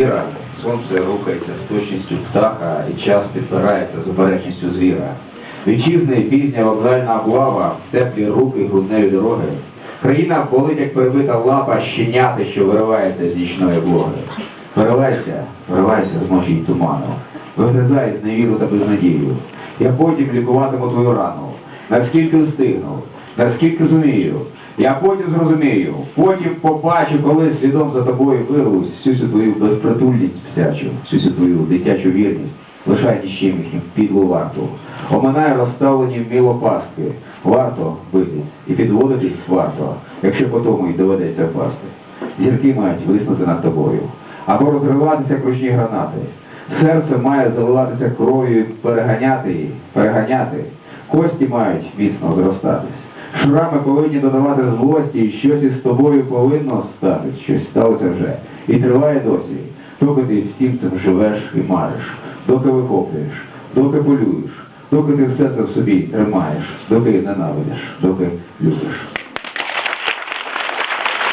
Віра, сонце рухається з точністю птаха і час підпирається з обережністю звіра. Вітчизни пізня вокзальна облава, теплі руки грудневі дороги. Країна болить, як перебита лапа щеняти, що виривається з нічної облоги. Виривайся, виривайся з ночі туману, вигризай з невіру та безнадію. Я потім лікуватиму твою рану, наскільки встигну, наскільки зумію. Я потім зрозумію, потім побачу, коли слідом за тобою вирвусь всю цю твою безпритульність всячу, всю цю твою дитячу вірність, лишай нічим підлу варту. Оминай розставлені вміло пастки. Варто бити і підводитись варто, якщо по тому й доведеться впасти. Зірки мають виснути над тобою, або розриватися кружні гранати. Серце має заливатися кров'ю переганяти її, переганяти. Кості мають міцно зростатись. Шрами повинні додавати злості, і щось із тобою повинно стати, щось сталося вже. І триває досі, доки ти всім цим живеш і мариш, доки викоплюєш, доки полюєш, доки ти все це в собі тримаєш, доки ненавидиш, доки любиш.